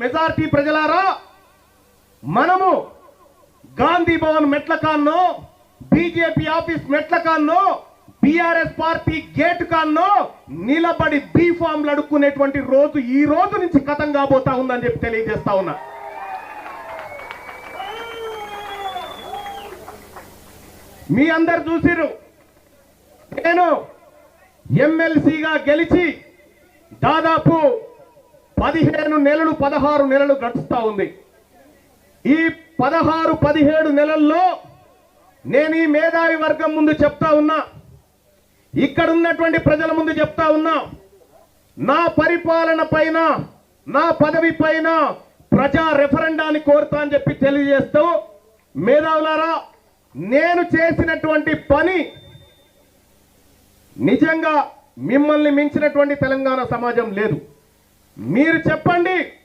Majority ప్రజలారా మనము గాంధీ భవన్ మెట్ల కాన్నో బీజేపీ ఆఫీస్ మెట్ల కాన్నో బీఆర్ఎస్ పార్టీ గేట్ కాన్నో నిలబడి బీ ఫామ్లు అడుక్కునేటువంటి రోజు ఈ రోజు నుంచి కథం కాబోతా ఉందని చెప్పి తెలియజేస్తా ఉన్నా. మీ అందరు చూసిరు నేను ఎమ్మెల్సీగా గెలిచి దాదాపు పదిహేను నెలలు పదహారు నెలలు గడుస్తూ ఉంది. ఈ పదహారు పదిహేడు నెలల్లో నేను ఈ మేధావి వర్గం ముందు చెప్తా ఉన్నా. ఇక్కడ ఉన్నటువంటి ప్రజల ముందు చెప్తా ఉన్నా. నా పరిపాలన పైన నా పదవి పైన ప్రజా రెఫరెండాన్ని కోరుతా అని చెప్పి తెలియజేస్తూ మేధావులారా నేను చేసినటువంటి పని నిజంగా మిమ్మల్ని మించినటువంటి తెలంగాణ సమాజం లేదు. మీరు చెప్పండి.